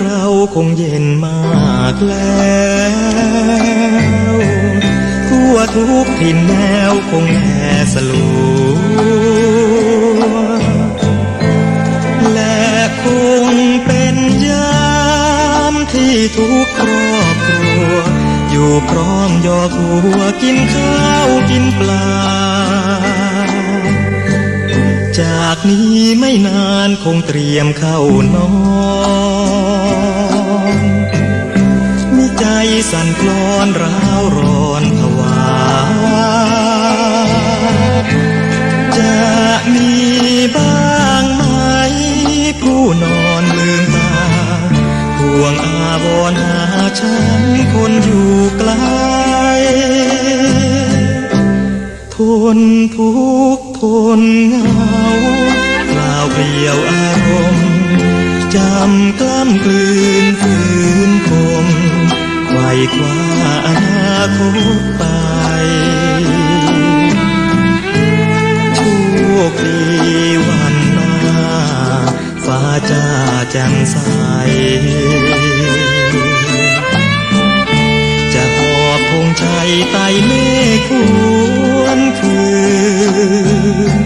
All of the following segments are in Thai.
เราคงเย็นมากแล้วทั่วทุกถิ่นแนวคงแห่สลัวและคงเป็นยามที่ทุกครอบครัว อยู่พร้อมยอหัวกินข้าวกินปลา จากนี้ไม่นานคงเตรียมเข้านอน วงอาวรณ์หาฉันคนอยู่ไกล ทนทุกทนเหงาเปล่าเปลี่ยวอารมณ์จำกล้ำกลืนฝืนคมไขว่คว้าอนาคตไปโชคดีวันหน้าฟ้าจ้าแจ่มใส ไต่เมฆควรคืน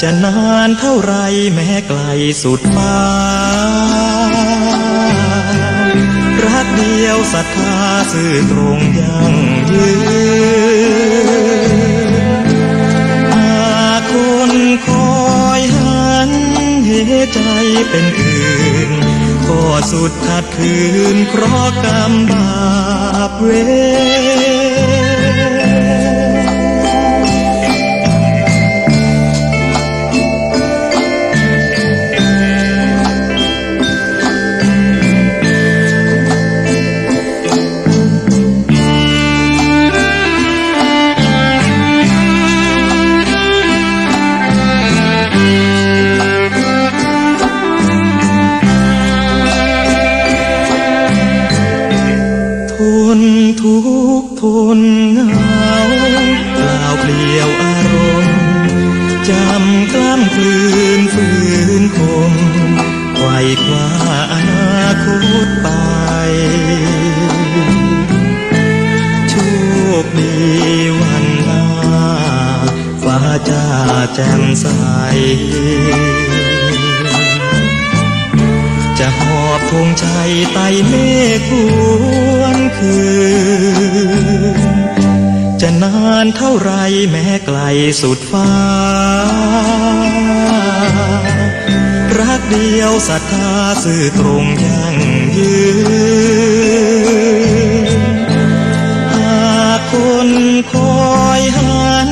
จะนานเท่าไรแม้ไกลสุดฟ้า รักเดียวศรัทธาซื่อตรงยังยืนหากคนคอยหันเหใจเป็นอื่นก็สุดขัดขืนเพราะกรรมบาปเวร ทนเหงาเปล่าวเปลี่ยวอารมณ์จำกล้ำกลืนฝืนคมไขว่คว้าอนาคตไปโชคดีวันหน้าฟ้าจ้าแจ่มใสจะหอบธงชัยไต่เมฆควรคืนานเท่าไรแม้ไกลสุดฟ้า รักเดียวศรัทธาซื่อตรงยั่งยืนหากคนคอยหัน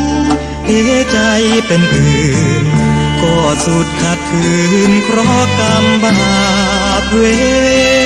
เหใจเป็นอื่น ก็สุดขัดขืนเพราะกรรมบาปเวร